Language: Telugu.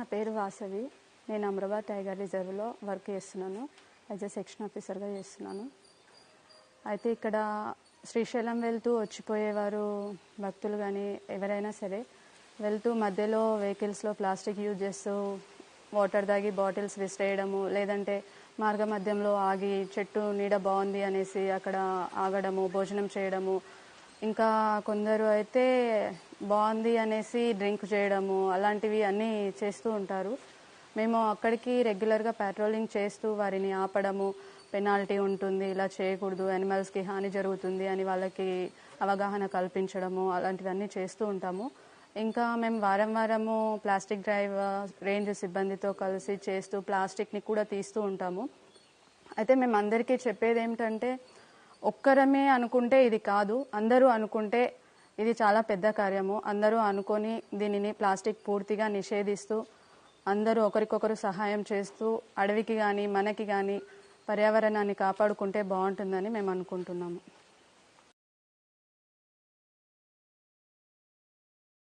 నా పేరు వాసవి. నేను అమరాబాద్ టైగర్ రిజర్వ్లో వర్క్ చేస్తున్నాను. యాజ్ ఎ సెక్షన్ ఆఫీసర్గా చేస్తున్నాను. అయితే ఇక్కడ శ్రీశైలం వెళ్తూ వచ్చిపోయేవారు భక్తులు కానీ ఎవరైనా సరే వెళ్తూ మధ్యలో వెహికల్స్లో ప్లాస్టిక్ యూజ్ చేస్తూ వాటర్ తాగి బాటిల్స్ విసిరేయడము లేదంటే మార్గ మధ్యంలో ఆగి చెట్టు నీడ బాగుంది అనేసి అక్కడ ఆగడము భోజనం చేయడము. ఇంకా కొందరు అయితే బాగుంది అనేసి డ్రింక్ చేయడము అలాంటివి అన్నీ చేస్తూ ఉంటారు. మేము అక్కడికి రెగ్యులర్గా పెట్రోలింగ్ చేస్తూ వారిని ఆపడము పెనాల్టీ ఉంటుంది ఇలా చేయకూడదు యానిమల్స్కి హాని జరుగుతుంది అని వాళ్ళకి అవగాహన కల్పించడము అలాంటివన్నీ చేస్తూ ఉంటాము. ఇంకా మేము వారం వారము ప్లాస్టిక్ డ్రైవ్ రేంజ్ సిబ్బందితో కలిసి చేస్తూ ప్లాస్టిక్ని కూడా తీస్తూ ఉంటాము. అయితే మేము అందరికీ చెప్పేది ఏమిటంటే ఒక్కరమే అనుకుంటే ఇది కాదు అందరూ అనుకుంటే ఇది చాలా పెద్ద కార్యము. అందరూ అనుకొని దీనిని ప్లాస్టిక్ పూర్తిగా నిషేధిస్తూ అందరూ ఒకరికొకరు సహాయం చేస్తూ అడవికి కానీ మనకి కానీ పర్యావరణాన్ని కాపాడుకుంటే బాగుంటుందని మేము అనుకుంటున్నాము.